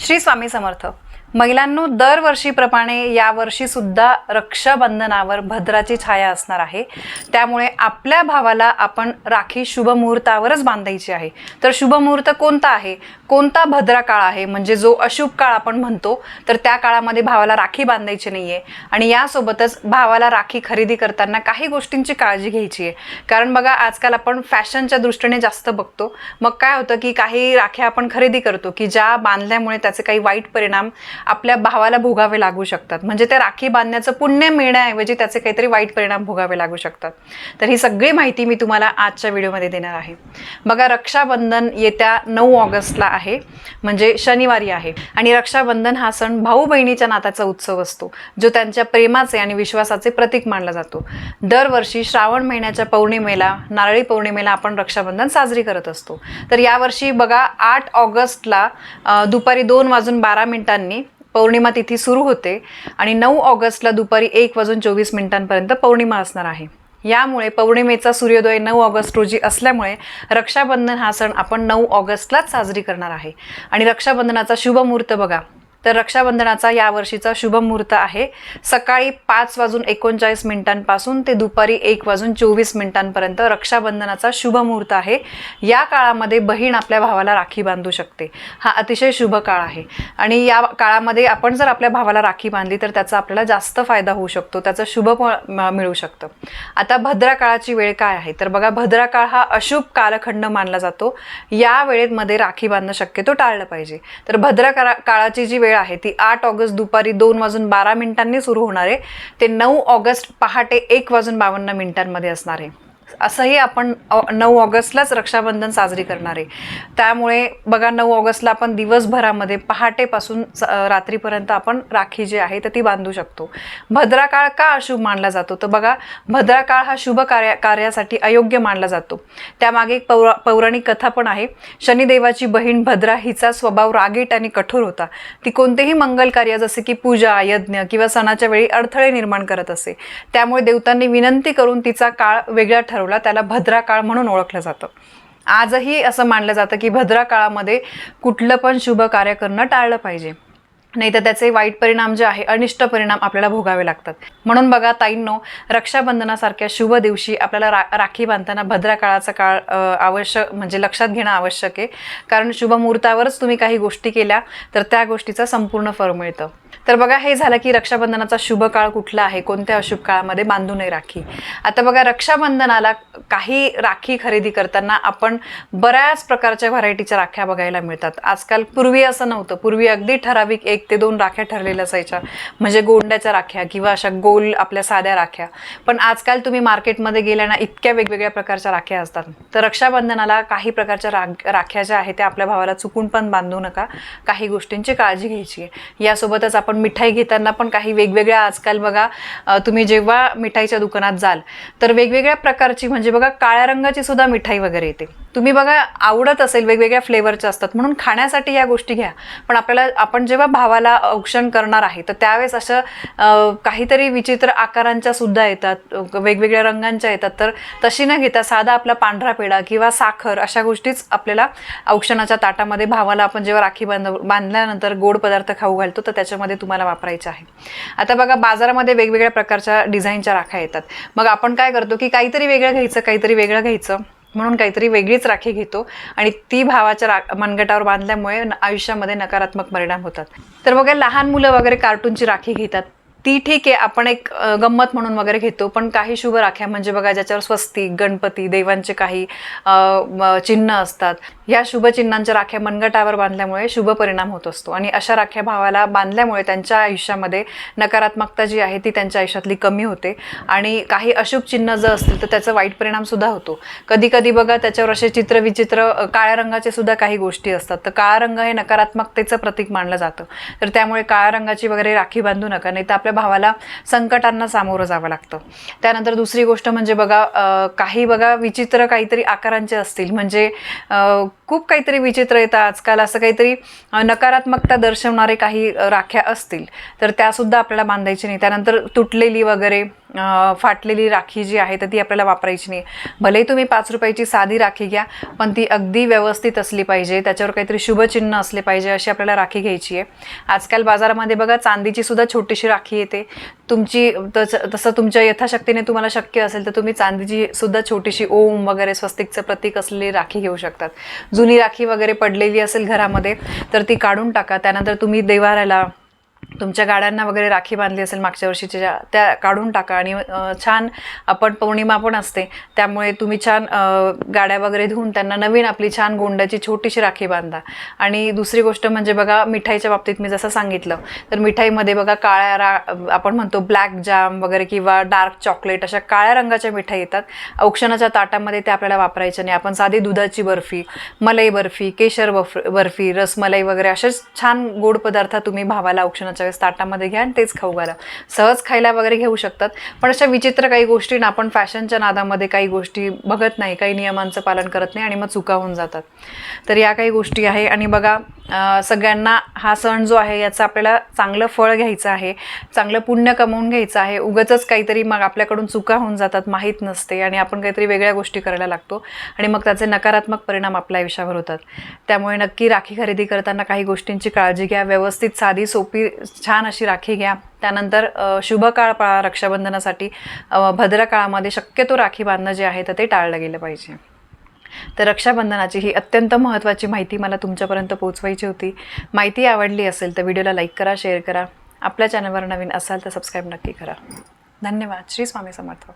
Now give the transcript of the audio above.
श्री स्वामी समर्थ. महिलांनो दरवर्षीप्रमाणे यावर्षी सुद्धा रक्षाबंधनावर भद्राची छाया असणार आहे. त्यामुळे आपल्या भावाला आपण राखी शुभ मुहूर्तावरच बांधायची आहे. तर शुभ मुहूर्त कोणता आहे? कोणता भद्रा काळ आहे? म्हणजे जो अशुभ काळ आपण म्हणतो तर त्या काळामध्ये भावाला राखी बांधायची नाही आहे आणि यासोबतच भावाला राखी खरेदी करताना काही गोष्टींची काळजी घ्यायची आहे. कारण बघा आजकाल आपण फॅशनच्या दृष्टीने जास्त बघतो. मग काय होतं की काही राख्या आपण खरेदी करतो की ज्या बांधल्यामुळे त्याचे काही वाईट परिणाम आपल्या भावाला भोगावे लागू शकतात. म्हणजे त्या राखी बांधण्याचं पुण्य मिळण्याऐवजी त्याचे काहीतरी वाईट परिणाम भोगावे लागू शकतात. तर ही सगळी माहिती मी तुम्हाला आजच्या व्हिडिओमध्ये देणार आहे. बघा रक्षाबंधन येत्या नऊ ऑगस्टला आहे. म्हणजे शनिवारी आहे. आणि रक्षाबंधन हा सण भाऊ बहिणीच्या नाताचा उत्सव असतो जो त्यांच्या प्रेमाचे आणि विश्वासाचे प्रतीक मानला जातो. दरवर्षी श्रावण महिन्याच्या पौर्णिमेला नारळी पौर्णिमेला आपण रक्षाबंधन साजरी करत असतो. तर यावर्षी बघा आठ ऑगस्टला दुपारी दोन वाजून बारा मिनिटांनी पौर्णिमा तिथी सुरू होते आणि नऊ ऑगस्टला दुपारी एक वाजून चोवीस मिनिटांपर्यंत पौर्णिमा असणार आहे. यामुळे पौर्णिमेचा सूर्योदय नऊ ऑगस्ट रोजी असल्यामुळे रक्षाबंधन हा सण आपण नऊ ऑगस्टलाच साजरी करणार आहे. आणि रक्षाबंधनाचा शुभ मुहूर्त बघा. तर रक्षाबंधनाचा यावर्षीचा शुभ मुहूर्त आहे. सकाळी पाच वाजून एकोणचाळीस मिनिटांपासून ते दुपारी एक वाजून चोवीस मिनिटांपर्यंत रक्षाबंधनाचा शुभ मुहूर्त आहे. या काळामध्ये बहीण आपल्या भावाला राखी बांधू शकते. हा अतिशय शुभ काळ आहे. आणि या काळामध्ये आपण जर आपल्या भावाला राखी बांधली तर त्याचा आपल्याला जास्त फायदा होऊ शकतो. त्याचं शुभ म- मिळू शकतं. आता भद्रा काळाची वेळ काय आहे? तर बघा भद्रा काळ हा अशुभ कालखंड मानला जातो. या वेळेमध्ये राखी बांधणं शक्यतो टाळलं पाहिजे. तर भद्रा काळाची जी वेळ आहे. ती आठ ऑगस्ट दुपारी दोन वाजून बारा मिनिटांनी सुरू होणार आहे. ते नऊ ऑगस्ट पहाटे एक वाजून बावन्न मिनिटांमध्ये असणार आहे. असंही आपण नऊ ऑगस्टलाच रक्षाबंधन साजरी करणार आहे. त्यामुळे बघा नऊ ऑगस्टला आपण दिवसभरामध्ये पहाटेपासून स- रात्रीपर्यंत आपण राखी जी आहे तर ती बांधू शकतो. भद्रा काळ का अशुभ मानला जातो? तर बघा भद्रा काळ हा शुभ कार्य कार्यासाठी अयोग्य मानला जातो. त्यामागे एक पौरा पौराणिक कथा पण आहे. शनिदेवाची बहीण भद्रा हिचा स्वभाव रागीट आणि कठोर होता. ती कोणतेही मंगल कार्य जसे की पूजा यज्ञ किंवा सणाच्या वेळी अडथळे निर्माण करत असे. त्यामुळे देवतांनी विनंती करून तिचा काळ वेगळा ठरवला. त्याला भद्रा काळ म्हणून ओळखलं जातं. आजही असं मानलं जातं की भद्रा काळामध्ये कुठलं पण शुभ कार्य करणं टाळलं पाहिजे. नाही तर त्याचे वाईट परिणाम जे आहे अनिष्ट परिणाम आपल्याला भोगावे लागतात. म्हणून बघा ताईंनो रक्षाबंधनासारख्या शुभ दिवशी आपल्याला रा राखी बांधताना भद्रा काळाचा काळ आवश्यक म्हणजे लक्षात घेणं आवश्यक आहे. कारण शुभ मुहूर्तावरच तुम्ही काही गोष्टी केल्या तर त्या गोष्टीचं संपूर्ण फळ मिळतं. तर बघा हे झालं की रक्षाबंधनाचा शुभ काळ कुठला आहे? कोणत्या अशुभ काळामध्ये बांधू नये राखी? आता बघा रक्षाबंधनाला काही राखी खरेदी करताना आपण बऱ्याच प्रकारच्या व्हरायटीच्या राख्या बघायला मिळतात. आजकाल पूर्वी असं नव्हतं. पूर्वी अगदी ठराविक एक ते दोन राख्या ठरलेल्या असायच्या. म्हणजे गोंड्याच्या राख्या किंवा अशा गोल आपल्या साध्या राख्या. पण आजकाल तुम्ही मार्केटमध्ये गेल्या ना इतक्या वेगवेगळ्या प्रकारच्या राख्या असतात. तर रक्षाबंधनाला काही प्रकारच्या राख राख्या ज्या आहेत त्या आपल्या भावाला चुकून पण बांधू नका. काही गोष्टींची काळजी घ्यायची आहे. यासोबतच आपण मिठाई घेताना पण काही वेगवेगळ्या आजकाल बघा तुम्ही जेव्हा मिठाईच्या दुकानात जाल तर वेगवेगळ्या प्रकारची म्हणजे बघा काळ्या रंगाची सुद्धा मिठाई वगैरे येते. तुम्ही बघा आवडत असेल वेगवेगळ्या फ्लेवरच्या असतात. म्हणून खाण्यासाठी या गोष्टी घ्या. पण आपल्याला आपण जेव्हा भाव भावाला औक्षण करणार आहे. तर त्यावेळेस असं काहीतरी विचित्र आकारांच्या सुद्धा येतात वेगवेगळ्या रंगांच्या येतात. तर तशी न घेता साधा आपला पांढरा पेढा किंवा साखर अशा गोष्टीच आपल्याला औक्षणाच्या ताटामध्ये भावाला आपण जेव्हा राखी बांध बांधल्यानंतर गोड पदार्थ खाऊ घालतो तर त्याच्यामध्ये तुम्हाला वापरायचे आहे. आता बघा बाजारामध्ये वेगवेगळ्या प्रकारच्या डिझाईनच्या राख्या येतात. मग आपण काय करतो की काहीतरी वेगळं घ्यायचं काहीतरी वेगळं घ्यायचं. म्हणून काहीतरी वेगळीच राखी घेतो आणि ती भावाच्या रा मनगटावर बांधल्यामुळे आयुष्यामध्ये नकारात्मक परिणाम होतात. तर बघा लहान मुलं वगैरे कार्टूनची राखी घेतात. ती ठीक आहे आपण एक गंमत म्हणून वगैरे घेतो पण काही शुभ राख्या म्हणजे बघा ज्याच्यावर स्वस्तिक गणपती देवांचे काही चिन्ह असतात ह्या शुभचिन्हांच्या राख्या मनगटावर बांधल्यामुळे शुभ परिणाम होत असतो. आणि अशा राख्या भावाला बांधल्यामुळे त्यांच्या आयुष्यामध्ये नकारात्मकता जी आहे ती त्यांच्या आयुष्यातली कमी होते. आणि काही अशुभ चिन्ह जर असतील तर त्याचा वाईट परिणाम सुद्धा होतो. कधी कधी बघा त्याच्यावर असे चित्र विचित्र काळ्या रंगाचे सुद्धा काही गोष्टी असतात. तर काळा रंग हे नकारात्मकतेचं प्रतीक मानलं जातं. तर त्यामुळे काळ्या रंगाची वगैरे राखी बांधू नका नाही तर आपल्या भावाला संकटांना सामोरं जावं लागतं. त्यानंतर दुसरी गोष्ट म्हणजे बघा काही बघा विचित्र काहीतरी आकारांचे असतील. म्हणजे खूप काहीतरी विचित्र येतं आजकाल. असं काहीतरी नकारात्मकता दर्शवणारे काही राख्या असतील. तर त्यासुद्धा आपल्याला बांधायची नाही. त्यानंतर तुटलेली वगैरे फाटलेली राखी जी आहे तर ती आपल्याला वापरायची नाही. भलेही तुम्ही पाच रुपयाची साधी राखी घ्या पण ती अगदी व्यवस्थित असली पाहिजे. त्याच्यावर काहीतरी शुभचिन्ह असले पाहिजे अशी आपल्याला राखी घ्यायची आहे. आजकाल बाजारामध्ये बघा चांदीची सुद्धा छोटीशी राखी येते. तुमची तसं तसं तुमच्या यथाशक्तीने तुम्हाला शक्य असेल तर तुम्ही चांदीची सुद्धा छोटीशी ओम वगैरे स्वस्तिकचं प्रतीक असलेली राखी घेऊ शकतात. जुनी राखी वगैरे पडलेली असेल घरामध्ये तर ती काढून टाका. त्यानंतर तुम्ही देवाऱ्याला तुमच्या गाड्यांना वगैरे राखी बांधली असेल मागच्या वर्षीच्या ज्या त्या काढून टाका. आणि छान आपण पौर्णिमा पण असते त्यामुळे तुम्ही छान गाड्या वगैरे धुवून त्यांना नवीन आपली छान गोंड्याची छोटीशी राखी बांधा. आणि दुसरी गोष्ट म्हणजे बघा मिठाईच्या बाबतीत मी जसं सांगितलं तर मिठाईमध्ये बघा काळ्या रा आपण म्हणतो ब्लॅक जाम वगैरे किंवा डार्क चॉकलेट अशा काळ्या रंगाच्या मिठाई येतात. औक्षणाच्या ताटामध्ये ते आपल्याला वापरायच्या नाही. आपण साधी दुधाची बर्फी मलाई बर्फी केशर बफ बर्फी रसमलाई वगैरे असेच छान गोड पदार्थ तुम्ही भावाला औक्षणाच्या वेळेस ताटामध्ये घ्या आणि तेच खाऊ घाला. सहज खायला वगैरे घेऊ शकतात. पण अशा विचित्र काही गोष्टी ना आपण फॅशनच्या नादामध्ये काही गोष्टी बघत नाही काही नियमांचं पालन करत नाही आणि मग चुका होऊन जातात. तर या काही गोष्टी आहे आणि बघा सगळ्यांना हा सण जो आहे याचं आपल्याला चांगलं फळ घ्यायचं आहे चांगलं पुण्य कमवून घ्यायचं आहे. उगाचच काहीतरी मग आपल्याकडून चुका होऊन जातात माहीत नसते आणि आपण काहीतरी वेगळ्या गोष्टी करायला लागतो आणि मग त्याचे नकारात्मक परिणाम आपल्या आयुष्यावर होतात. त्यामुळे नक्की राखी खरेदी करताना काही गोष्टींची काळजी घ्या. व्यवस्थित साधी सोपी छान अशी राखी घ्या. त्यानंतर शुभकाळ पाळा रक्षाबंधनासाठी भद्र काळामध्ये शक्यतो राखी बांधणं जे आहे तर ते टाळलं गेलं पाहिजे. तर रक्षाबंधनाची ही अत्यंत महत्त्वाची माहिती मला तुमच्यापर्यंत पोहोचवायची होती. माहिती आवडली असेल तर व्हिडिओला लाईक करा शेअर करा. आपल्या चॅनलवर नवीन असाल तर सबस्क्राईब नक्की करा. धन्यवाद. श्री स्वामी समर्थ.